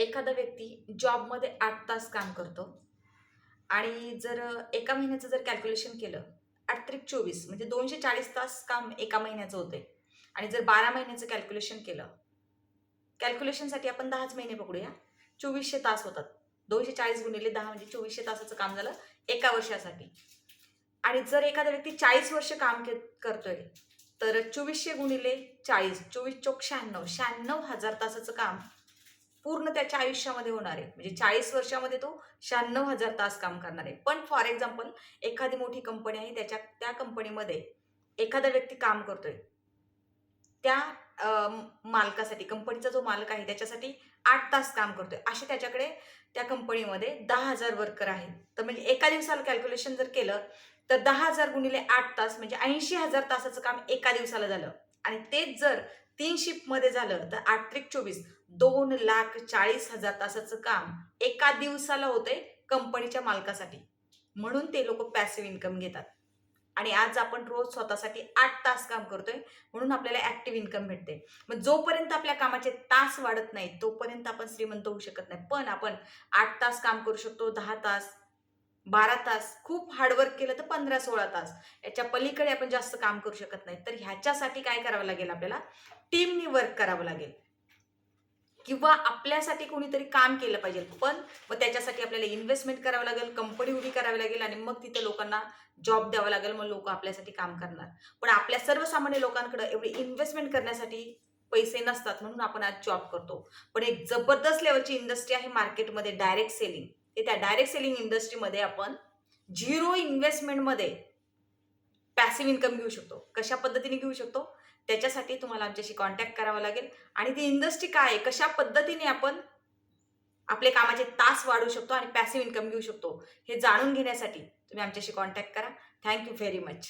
एखादा व्यक्ती जॉबमध्ये आठ तास काम करतो आणि जर एका महिन्याचं जर कॅल्क्युलेशन केलं आठ त्रिक चोवीस म्हणजे दोनशे चाळीस तास काम एका महिन्याचं होते आणि जर बारा महिन्याचं कॅल्क्युलेशन केलं कॅल्क्युलेशनसाठी आपण दहाच महिने पकडूया. चोवीसशे तास होतात. दोनशे चाळीस गुणिले दहा म्हणजे चोवीसशे तासाचं काम झालं एका वर्षासाठी. आणि जर एखादा व्यक्ती चाळीस वर्ष काम के करतोय तर चोवीसशे गुणिले चाळीस चोवीस चोक शहाण्णव शहाण्णव हजार तासाचं काम पूर्ण त्याच्या आयुष्यामध्ये होणार आहे. म्हणजे चाळीस वर्षामध्ये तो शहाण्णव हजार तास काम करणार आहे. पण फॉर एक्झाम्पल एखादी मोठी कंपनी आहे त्याच्या त्या कंपनीमध्ये एखादा व्यक्ती काम करतोय. त्या मालकासाठी कंपनीचा जो मालक आहे त्याच्यासाठी आठ तास काम करतोय. असे त्याच्याकडे त्या कंपनीमध्ये दहा हजार वर्कर आहेत. तर म्हणजे एका दिवसाला कॅल्क्युलेशन जर केलं तर दहा हजार गुणिले आठ तास म्हणजे ऐंशी हजार तासाचं काम एका दिवसाला झालं. आणि तेच जर तीन शिफ्टमध्ये झालं तर आठ त्रिक चोवीस. दोन लाख चाळीस हजार तासाचं काम एका दिवसाला होतंय कंपनीच्या मालकासाठी. म्हणून ते लोक पॅसिव्ह इन्कम घेतात. आणि आज आपण रोज स्वतःसाठी आठ तास काम करतोय म्हणून आपल्याला ऍक्टिव्ह इन्कम भेटते मग जोपर्यंत आपल्या कामाचे तास वाढत नाही तोपर्यंत आपण श्रीमंत होऊ शकत नाही. पण आपण आठ तास काम करू शकतो दहा तास बारा तास खूप हार्डवर्क केलं तर पंधरा सोळा तास. याच्या पलीकडे आपण जास्त काम करू शकत नाही. तर ह्याच्यासाठी काय करावं लागेल आपल्याला? टीमनी वर्क करावं लागेल. किंवा आपल्यासाठी कोणीतरी काम केलं पाहिजे. पण मग त्याच्यासाठी आपल्याला इन्व्हेस्टमेंट करावं लागेल कंपनी उभी करावी लागेल आणि मग तिथे लोकांना जॉब द्यावा लागेल मग लोक आपल्यासाठी काम करणार. पण आपल्या सर्वसामान्य लोकांकडे एवढी इन्व्हेस्टमेंट करण्यासाठी पैसे नसतात म्हणून आपण आज जॉब करतो. पण एक जबरदस्त लेवलची इंडस्ट्री आहे मार्केटमध्ये डायरेक्ट सेलिंग ते त्या डायरेक्ट सेलिंग इंडस्ट्रीमध्ये आपण झिरो इन्व्हेस्टमेंटमध्ये पॅसिव्ह इन्कम घेऊ शकतो. कशा पद्धतीने घेऊ शकतो? त्याच्यासाठी तुम्हाला आमच्याशी कॉन्टॅक्ट करावा लागेल. आणि ती इंडस्ट्री काय आहे? कशा पद्धतीने आपण आपले कामाचे तास वाढवू शकतो आणि पॅसिव्ह इन्कम घेऊ शकतो? हे जाणून घेण्यासाठी तुम्ही आमच्याशी कॉन्टॅक्ट करा. Thank you very much